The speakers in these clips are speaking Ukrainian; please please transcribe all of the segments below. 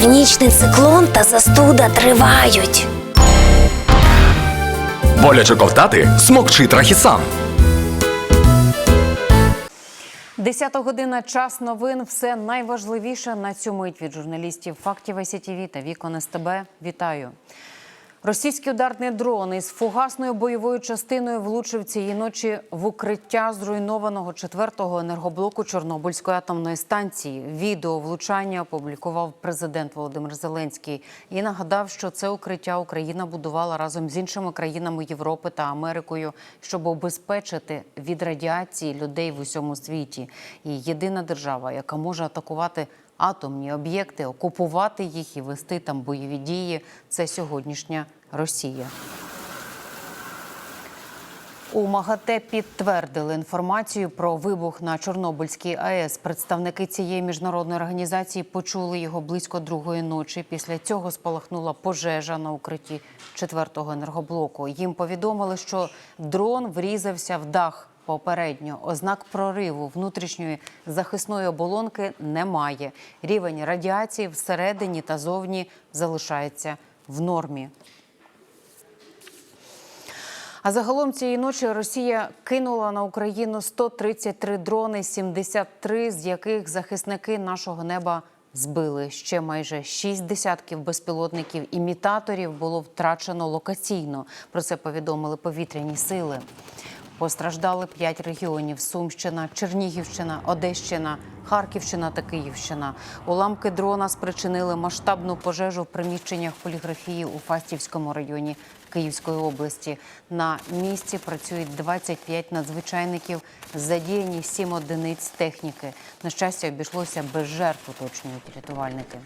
Північний циклон та застуда тривають. Боляче ковтати смокчи трахісан. Десята година час новин. Все найважливіше на цю мить від журналістів фактів СІТІВІ та вікон СТБ. Вітаю. Російський ударний дрон із фугасною бойовою частиною влучив цієї ночі в укриття зруйнованого четвертого енергоблоку Чорнобильської атомної станції. Відео влучання опублікував президент Володимир Зеленський і нагадав, що це укриття Україна будувала разом з іншими країнами Європи та Америкою, щоб обезпечити від радіації людей в усьому світі. І єдина держава, яка може атакувати атомні об'єкти, окупувати їх і вести там бойові дії це сьогоднішня Росія. У МАГАТЕ підтвердили інформацію про вибух на Чорнобильській АЕС. Представники цієї міжнародної організації почули його близько другої ночі. Після цього спалахнула пожежа на укритті четвертого енергоблоку. Їм повідомили, що дрон врізався в дах. Попередньо ознак прориву внутрішньої захисної оболонки немає. Рівень радіації всередині та зовні залишається в нормі. А загалом цієї ночі Росія кинула на Україну 133 дрони, 73 з яких захисники нашого неба збили. Ще майже шість десятків безпілотників імітаторів було втрачено локаційно. Про це повідомили повітряні сили. Постраждали п'ять регіонів: Сумщина, Чернігівщина, Одещина, Харківщина та Київщина. Уламки дрона спричинили масштабну пожежу в приміщеннях поліграфії у Фастівському районі Київської області. На місці працюють 25 надзвичайників, задіяні 7 одиниць техніки. На щастя, обійшлося без жертв, уточнюють рятувальники.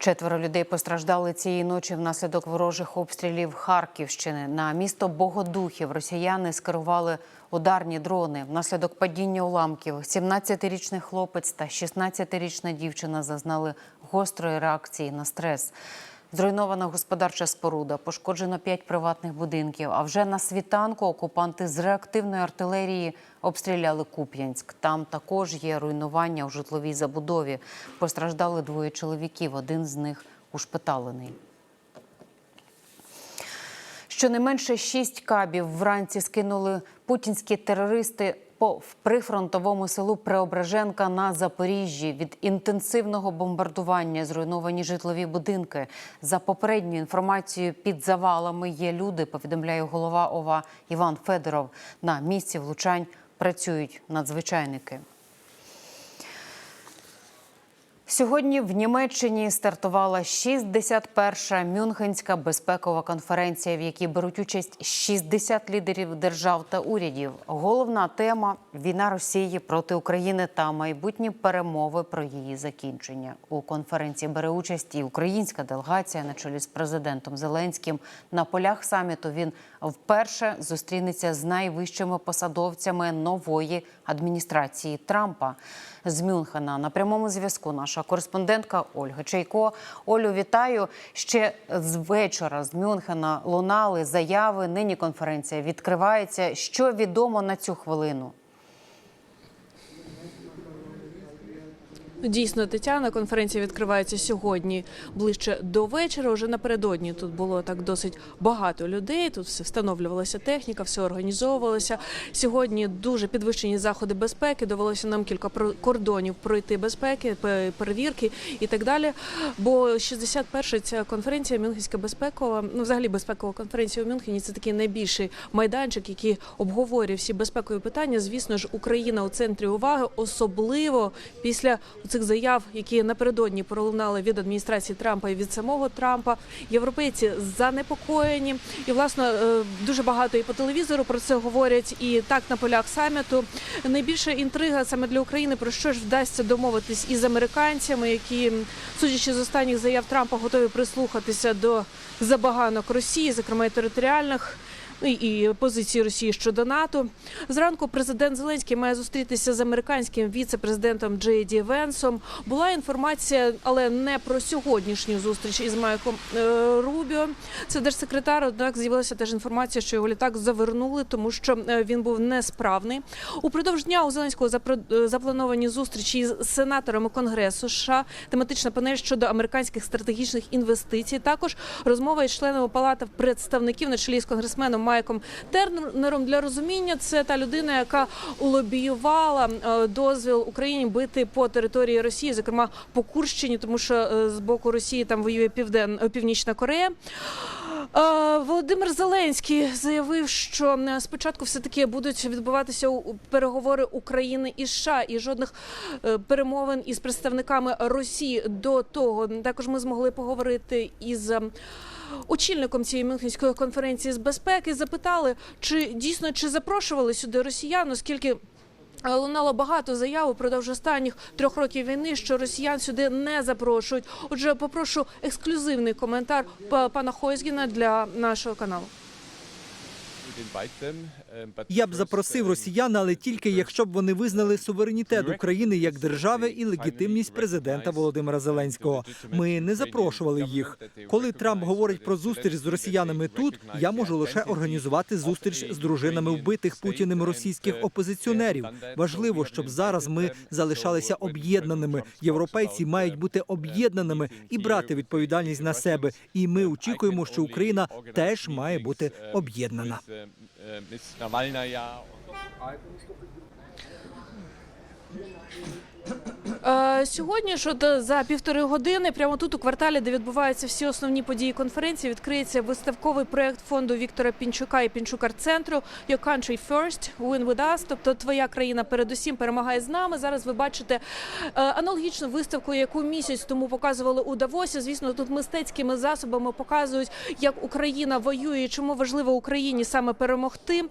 Четверо людей постраждали цієї ночі внаслідок ворожих обстрілів Харківщини. На місто Богодухів росіяни скерували ударні дрони. Внаслідок падіння уламків 17-річний хлопець та 16-річна дівчина зазнали гострої реакції на стрес. Зруйнована господарча споруда, пошкоджено п'ять приватних будинків. А вже на світанку окупанти з реактивної артилерії обстріляли Куп'янськ. Там також є руйнування у житловій забудові. Постраждали двоє чоловіків. Один з них ушпиталений. Щонайменше шість кабів вранці скинули путінські терористи по прифронтовому селу Преображенка на Запоріжжі від інтенсивного бомбардування зруйновані житлові будинки. За попередньою інформацією, під завалами є люди. Повідомляє голова ОВА Іван Федоров. На місці влучань працюють надзвичайники. Сьогодні в Німеччині стартувала 61-ша Мюнхенська безпекова конференція, в якій беруть участь 60 лідерів держав та урядів. Головна тема війна Росії проти України та майбутні перемови про її закінчення. У конференції бере участь і українська делегація на чолі з президентом Зеленським. На полях саміту він вперше зустрінеться з найвищими посадовцями нової адміністрації Трампа з Мюнхена. На прямому зв'язку наша кореспондентка Ольга Чайко. Олю, вітаю ще з вечора з Мюнхена лунали заяви. Нині конференція відкривається. Що відомо на цю хвилину? Дійсно, Тетяна, конференція відкривається сьогодні ближче до вечора. Уже напередодні тут було так досить багато людей. Тут все встановлювалася техніка, все організовувалося. Сьогодні дуже підвищені заходи безпеки. Довелося нам кілька кордонів пройти безпеки, перевірки і так далі. Бо 61-ша ця конференція Мюнхенська безпекова, ну взагалі безпекова конференція у Мюнхені це такий найбільший майданчик, який обговорює всі безпекові питання. Звісно ж, Україна у центрі уваги, особливо після цих заяв, які напередодні пролунали від адміністрації Трампа і від самого Трампа. Європейці занепокоєні, і власне е, дуже багато і по телевізору про це говорять. І так на полях саміту найбільша інтрига саме для України про що ж вдасться домовитись із американцями, які, судячи з останніх заяв Трампа, готові прислухатися до забаганок Росії, зокрема і територіальних. Ну, і позиції Росії щодо НАТО. Зранку президент Зеленський має зустрітися з американським віце-президентом Джей Ді Венсом. Була інформація, але не про сьогоднішню зустріч із Майком е, Рубіо. Це держсекретар. Однак з'явилася теж інформація, що його літак завернули, тому що е, він був несправний. Упродовж дня у Зеленського е, заплановані зустрічі з сенаторами Конгресу США, тематична панель щодо американських стратегічних інвестицій. Також розмова із членами палати представників на чолі з конгресменом Майком Тернером для розуміння. Це та людина, яка лобіювала е, дозвіл Україні бити по території Росії, зокрема по Курщині, тому що е, з боку Росії там воює Півден е, Північна Корея. Володимир Зеленський заявив, що спочатку все таки будуть відбуватися переговори України і США, і жодних перемовин із представниками Росії до того. Також ми змогли поговорити із. Е, Очільником цієї Мюнхенської конференції з безпеки запитали, чи дійсно чи запрошували сюди росіян, оскільки Е, Лунало багато заяв упродовж останніх трьох років війни, що росіян сюди не запрошують. Отже, попрошу ексклюзивний коментар пана Хойзгіна для нашого каналу. Я б запросив росіян, але тільки якщо б вони визнали суверенітет України як держави і легітимність президента Володимира Зеленського. Ми не запрошували їх. Коли Трамп говорить про зустріч з росіянами тут, я можу лише організувати зустріч з дружинами вбитих путіним російських опозиціонерів. Важливо, щоб зараз ми залишалися об'єднаними. Європейці мають бути об'єднаними і брати відповідальність на себе. І ми очікуємо, що Україна теж має бути об'єднана. äh, Miss Nawalnaja. Und Сьогодні ж от е, за півтори години, прямо тут у кварталі, де відбуваються всі основні події конференції, відкриється виставковий проект фонду Віктора Пінчука і Пінчук центру Your Country First, Win With Us, тобто твоя країна передусім перемагає з нами. Зараз ви бачите е, аналогічну виставку, яку місяць тому показували у Давосі. Звісно, тут мистецькими засобами показують, як Україна воює, чому важливо Україні саме перемогти.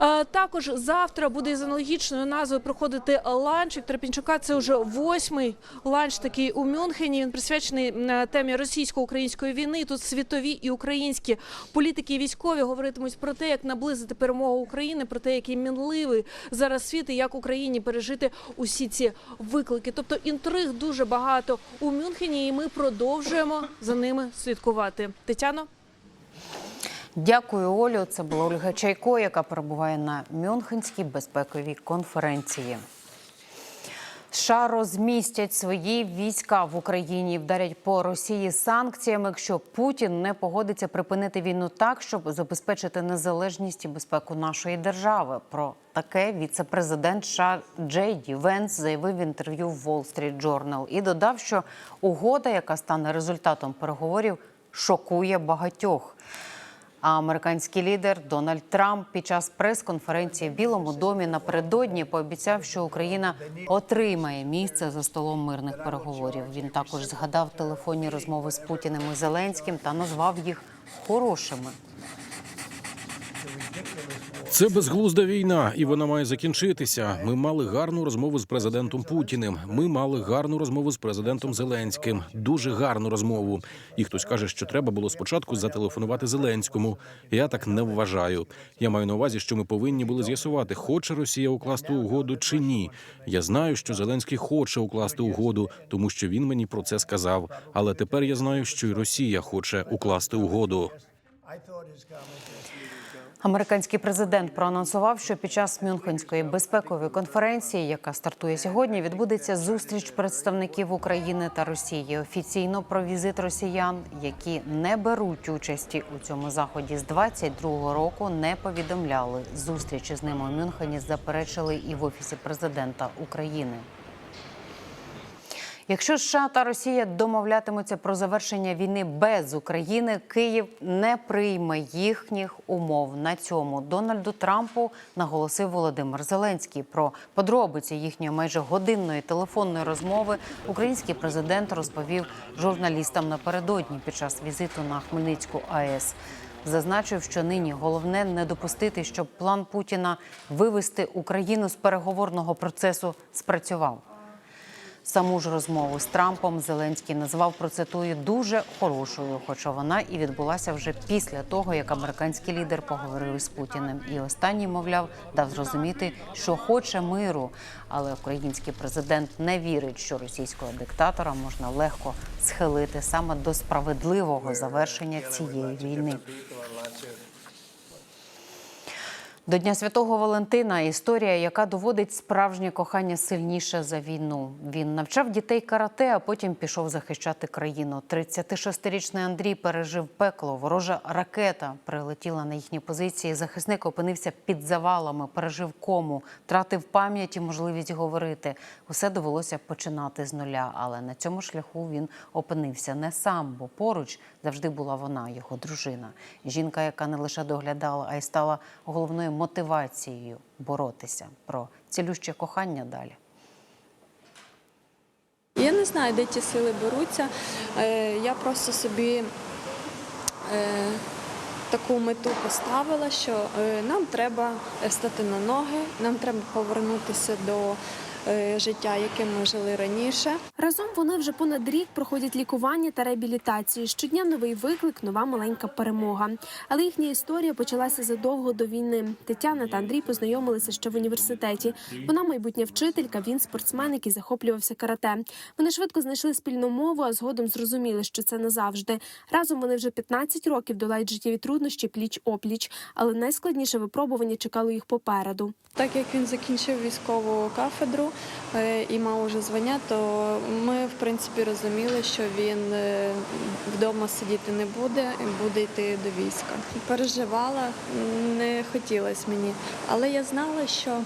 Е, Також завтра буде з аналогічною назвою проходити ланч Віктора Пінчука. Це вже восьмий ланч такий у Мюнхені. Він присвячений темі російсько-української війни. Тут світові і українські політики і військові говоритимуть про те, як наблизити перемогу України, про те, який мінливий зараз світ і як Україні пережити усі ці виклики. Тобто інтриг дуже багато у Мюнхені, і ми продовжуємо за ними слідкувати. Тетяно. Дякую, Олю. Це була Ольга Чайко, яка перебуває на Мюнхенській безпековій конференції. США розмістять свої війська в Україні, вдарять по Росії санкціями, якщо Путін не погодиться припинити війну так, щоб забезпечити незалежність і безпеку нашої держави. Про таке віце-президент США Джей Ді Венс заявив в інтерв'ю в Wall Street Journal і додав, що угода, яка стане результатом переговорів, шокує багатьох. А американський лідер Дональд Трамп під час прес-конференції в Білому домі напередодні пообіцяв, що Україна отримає місце за столом мирних переговорів. Він також згадав телефонні розмови з Путіним і Зеленським та назвав їх хорошими. Це безглузда війна, і вона має закінчитися. Ми мали гарну розмову з президентом Путіним. Ми мали гарну розмову з президентом Зеленським. Дуже гарну розмову. І хтось каже, що треба було спочатку зателефонувати Зеленському. Я так не вважаю. Я маю на увазі, що ми повинні були з'ясувати, хоче Росія укласти угоду чи ні. Я знаю, що Зеленський хоче укласти угоду, тому що він мені про це сказав. Але тепер я знаю, що і Росія хоче укласти угоду. Американський президент проанонсував, що під час Мюнхенської безпекової конференції, яка стартує сьогодні, відбудеться зустріч представників України та Росії. Офіційно про візит росіян, які не беруть участі у цьому заході з 22-го року, не повідомляли. Зустрічі з ними у Мюнхені заперечили і в офісі президента України. Якщо США та Росія домовлятимуться про завершення війни без України, Київ не прийме їхніх умов. На цьому Дональду Трампу наголосив Володимир Зеленський. Про подробиці їхньої майже годинної телефонної розмови український президент розповів журналістам напередодні під час візиту на Хмельницьку АЕС. Зазначив, що нині головне не допустити, щоб план Путіна вивести Україну з переговорного процесу спрацював. Саму ж розмову з Трампом Зеленський назвав процитую дуже хорошою, хоча вона і відбулася вже після того, як американський лідер поговорив із Путіним. І останній, мовляв, дав зрозуміти, що хоче миру. Але український президент не вірить, що російського диктатора можна легко схилити саме до справедливого завершення цієї війни. До Дня Святого Валентина історія, яка доводить справжнє кохання сильніше за війну. Він навчав дітей карате, а потім пішов захищати країну. 36-річний Андрій пережив пекло. Ворожа ракета прилетіла на їхні позиції. Захисник опинився під завалами, пережив кому, втратив пам'ять і можливість говорити. Усе довелося починати з нуля. Але на цьому шляху він опинився не сам, бо поруч завжди була вона, його дружина. Жінка, яка не лише доглядала, а й стала головною мотивацією боротися про цілюще кохання далі. Я не знаю, де ті сили беруться. Е, Я просто собі е, таку мету поставила, що е, нам треба стати на ноги, нам треба повернутися до життя, яким ми жили раніше. Разом вони вже понад рік проходять лікування та реабілітацію. Щодня новий виклик, нова маленька перемога. Але їхня історія почалася задовго до війни. Тетяна та Андрій познайомилися ще в університеті. Вона майбутня вчителька, він спортсмен, який захоплювався карате. Вони швидко знайшли спільну мову, а згодом зрозуміли, що це назавжди. Разом вони вже 15 років долають життєві труднощі пліч опліч, але найскладніше випробування чекало їх попереду. Так як він закінчив військову кафедру е, і мав уже звання, то ми в принципі розуміли, що він е, вдома сидіти не буде, буде йти до війська. Переживала, не хотілося мені, але я знала, що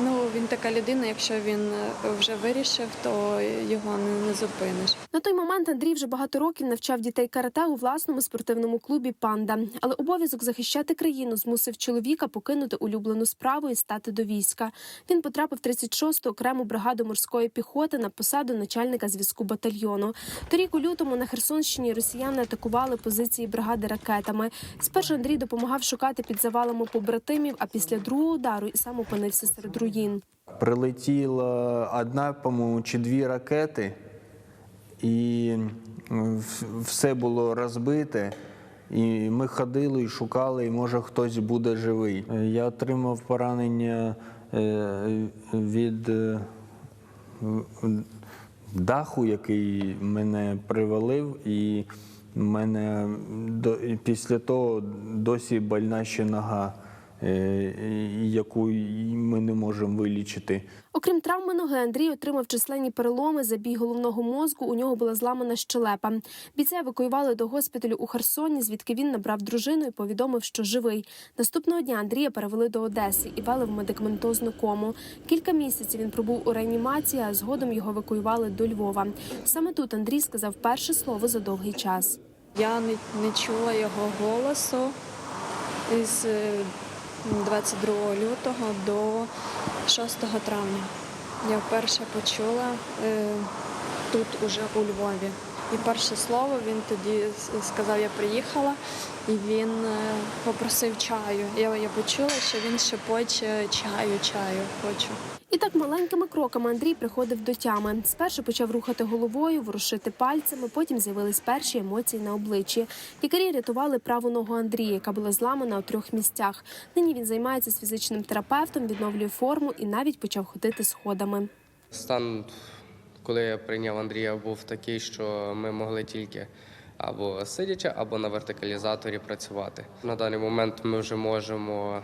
ну він така людина, якщо він е, вже вирішив, то його не, не зупиниш. На той момент Андрій вже багато років навчав дітей карате у власному спортивному клубі Панда. Але обов'язок захищати країну змусив чоловіка покинути улюблену справу і стати до війська. Він потрапив в 36-ту окрему бригаду морської піхоти на посаду начальника зв'язку батальйону. Торік у лютому на Херсонщині росіяни атакували позиції бригади ракетами. Спершу Андрій допомагав шукати під завалами побратимів, а після другого удару і сам опинився серед руїн. Прилетіла одна, по-моєму, чи дві ракети, і все було розбите. І ми ходили і шукали, і може хтось буде живий. Е, Я отримав поранення е, від е, даху, який мене привалив, і мене після того досі больна ще нога, яку ми не можемо вилічити. Окрім травми ноги, Андрій отримав численні переломи, забій головного мозку. У нього була зламана щелепа. Бійця евакуювали до госпіталю у Херсоні, звідки він набрав дружину і повідомив, що живий. Наступного дня Андрія перевели до Одеси і вели в медикаментозну кому. Кілька місяців він пробув у реанімації, а згодом його евакуювали до Львова. Саме тут Андрій сказав перше слово за довгий час. Я не, не чула його голосу із е, 22 лютого до 6 травня. Я вперше почула е, тут, уже у Львові. І перше слово він тоді сказав, я приїхала, і він е, попросив чаю. Я, я почула, що він шепоче чаю, чаю хочу. І так маленькими кроками Андрій приходив до тями. Спершу почав рухати головою, ворушити пальцями. Потім з'явились перші емоції на обличчі. Лікарі рятували праву ногу Андрія, яка була зламана у трьох місцях. Нині він займається з фізичним терапевтом, відновлює форму і навіть почав ходити сходами. Стан, коли я прийняв Андрія, був такий, що ми могли тільки або сидячи, або на вертикалізаторі працювати. На даний момент ми вже можемо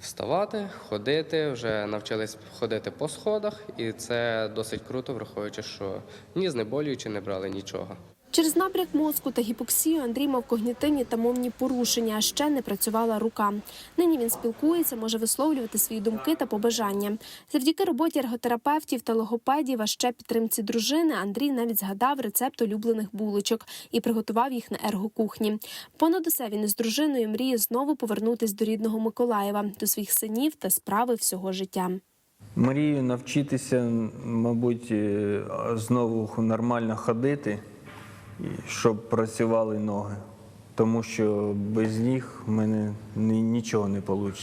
вставати, ходити, вже навчились ходити по сходах, і це досить круто, враховуючи, що ні знеболюючи не брали нічого. Через набряк мозку та гіпоксію Андрій мав когнітивні та мовні порушення, а ще не працювала рука. Нині він спілкується, може висловлювати свої думки та побажання. Завдяки роботі ерготерапевтів та логопедів, а ще підтримці дружини, Андрій навіть згадав рецепт улюблених булочок і приготував їх на ергокухні. Понад усе він із дружиною мріє знову повернутись до рідного Миколаєва, до своїх синів та справи всього життя. Мрію навчитися, мабуть, е, знову нормально ходити, щоб працювали ноги. Тому що без них в мене нічого не вийде.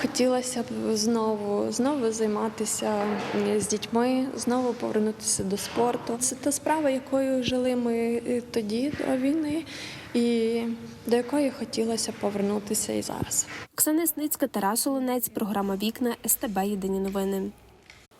Хотілося б знову знову займатися е, з дітьми, знову повернутися до спорту. Це та справа, якою жили ми е, тоді до війни, і до якої хотілося повернутися і зараз. Оксана Сницька, Тарас Оленець, програма Вікна СТБ Єдині новини.